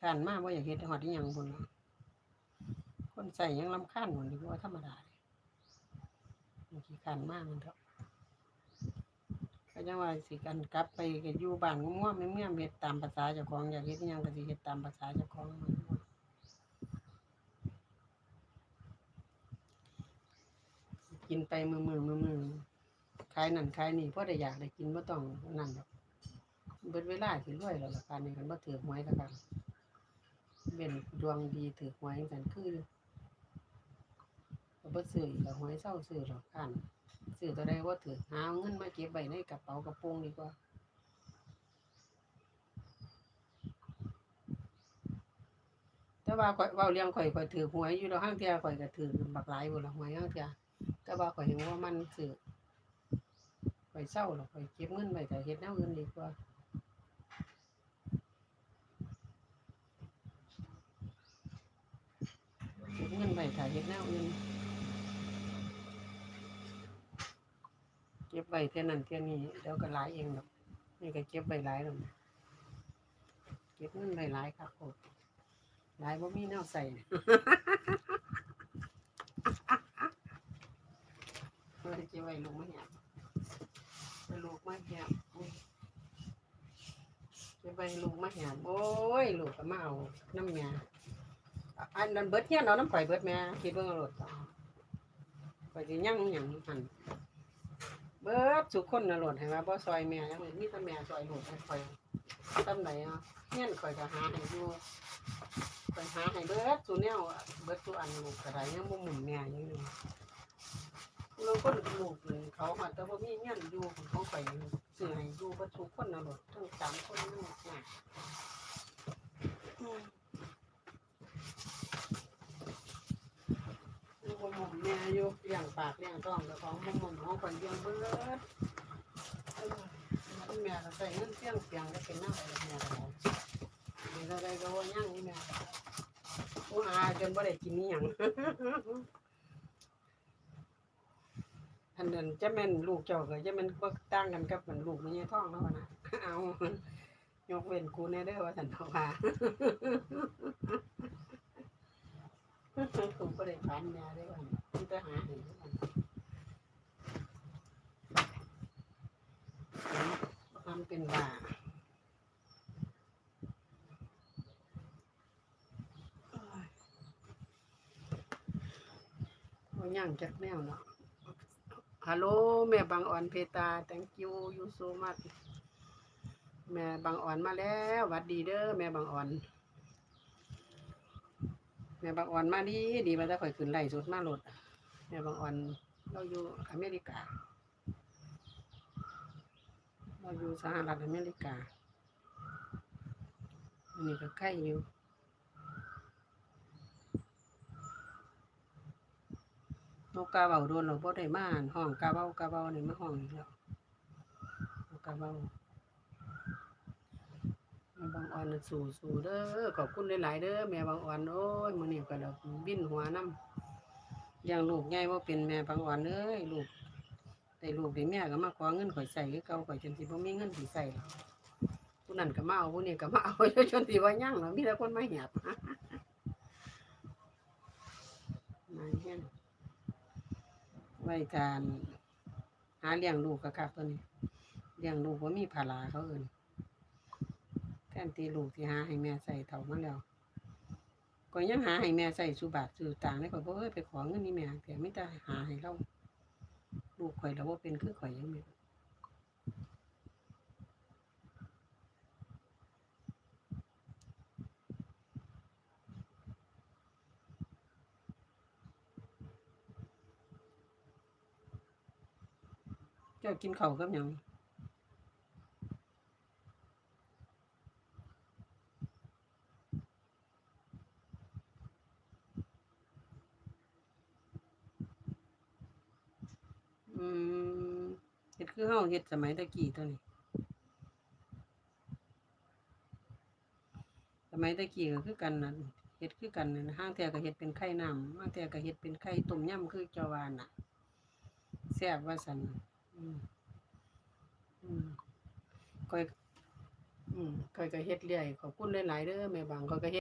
ทานมากว่าอยากเฮ็ดหอดอีหยังบุญคนใส่ยังลำคาญหมดดีกว่าธรรมดาเลยมันขี้ขันมากมันเถอะก็ยังว่าสิกันกลับไปก็อยู่บ้านง่วงๆเมื่อเฮ็ดตามภาษาเจ้าของอยากเฮ็ดอีหยังก็สิเฮ็ดตามภาษาเจ้าของมันกินไปมือมือมือมือขายนั่นขายนี่เพราะได้อยากได้กินบ่ต้องนั่นดอกเบิดเวลาสิรวยแล้วละการนี้กันบ่ถือหวยกับกัน เป็นดวงดีถือหวยกันคืออยู่ก็บ่ซื้ออีกแล้วหวยเศร้าซื้อหรอกกันซื้อตัวใดว่าถือหาเงินมาเก็บไว้ในกระเป๋ากระโปรงดีกว่าแต่ว่าข่อยเว้าเรื่องข่อยข่อยถือหวยอยู่แล้วห้างเทียข่อยก็ถือบักหลายพุ่ละหวยห้างเทียแต่ว่าข่อยเห็นว่ามันซื้อข่อยเศร้าหรอกข่อยเก็บเงินไว้ก็เฮ็ดแนวอื่นดีกว่า เก็บเงินไว้ก็เฮ็ดแนวอื่นเก็บไว้เท่านั้นเท่านี้เดี๋ยวก็หลายเองดอกนี่ก็เก็บไว้หลายแล้วเก็บเงินไว้หลายครับผมหลายบ่มีแนวใส่เพื่อจะไว้ลูกมาเหี่ยลูกมาเหี่ยอุ้ยจะไปลูกมาเหี่ยโอ้ยลูกก็มาเอาน้ำยา อันนั้นเบิดเฮียนเอาน้ำข่อยเบิดแม่คิดเบิ่งเอาโลดต่อข่อยสิยั่งหยังหั่นเบิดสุกคนน่ะโลดให้ว่าบ่ซอยแม่ยังมีแต่แม่ซอยลูกให้ข่อยตำไหนอะเฮียนข่อยก็หาให้อยู่ปัญหาให้เบิดตัวแนวอะเบิดตัวอันลูกกระไดยังบ่หมุนแม่ยังอยู่เราก็ลูกเลยเขามาแต่ว่ามีเงินอยู่ของเขาไปซื้อให้อยู่บ่ทุกคนนะลูกทั้งสามคนลูกน่ะอืมอยู่บ่หมุน แม่อยู่เลี้ยงปากเลี้ยงท้องแล้วของบ่หมุนของคนเลี้ยงเบิดแม่ก็ใส่เงินเสียงเสียงก็เป็นหน้าอะไรแม่ก็ได้เดี๋ยวอะไรก็ว่าย่างนี่แม่ว่าอาจนบ่ได้กินนี่หยังอันนั้นจะแม่นลูกเจ้าก็จะแม่นบ่ต่างกันกับเหมันลูกมันยายท้องแล้วนะเอายกเว้นกูแน่เด้อว่าสันเขาว่ากูบ่ได้ฝันแม่เด้อว่ามันจะหาให้ทุกวันทำ เป็นบ้าว่าย่างจากแนวเนาะฮัลโหลแม่บางอ่อนเพตา thank you you so much แม่บางอ่อนมาแล้วหวัดดีเด้อแม่บางอ่อน แม่บางอ่อนมาดีดีมาถ้าข่อยขึ้นไล่สุดมาหลดแม่บางอ่อนเราอยู่อเมริกา เราอยู่สหรัฐอเมริกาอันนี้ก็ใกล้อยู่นกกาเบาโดนเราบ่ได้มานห้องกาเบากาเบาเนี่ยมาห้องอีกแล้วนกกาเบาแม่บางอ่อนสู้สู้เด้อขอบคุณหลายๆเด้อแม่บางอ่อนโอ้ยมื้อนี้ก็ดอกบินหัวนํเลี้ยงลูกใหญ่บ่เป็นแม่บางอ่อนเอ้ยลูก ได้ลูกได้เมียก็มาขอเงินข่อยใส่คือเก่าข่อยจนสิบ่มีเงินสิใส่หรอกผู้นั้นก็มาเอาผู้นี้ก็มาเอาจนสิว่ายังแล้วมีแต่คนมาเหียบมาเฮียนไว้การหาเลี้ยงลูกกะคักตัวนี้เลี้ยงลูกว่ามีภาระเขาอื่นแทนที่ลูกที่หาให้แม่ใส่เท่ามาแล้วก็ยังหาให้แม่ใส่สุบาทสุต่างได้ก็บ่เอ้ยไปขอเงินนี่แม่แต่ไม่ได้หาให้เรา ลูกข่อยแล้วว่าเป็นคือข่อยยังไม่เจ้ากินเข่ากับยังอืมเฮ็ด คือเฮาเฮ็ดสมัยตะกี้ตัวนี้ สมัยตะกี้ก็คือกันนั่นเฮ็ดคือกันนั่นห้างแท้ก็เฮ็ดเป็นไข่น้ำห้างแท้ก็เฮ็ดเป็นไข่ต้มยำคือเจ้าวาน่ะแซ่บว่าซั่นอืมอืมก้อยอืมข่อยก็เฮ็ดเรื่อยขอบคุณหลายๆเด้อแม่บางข่อยก็เฮ็ด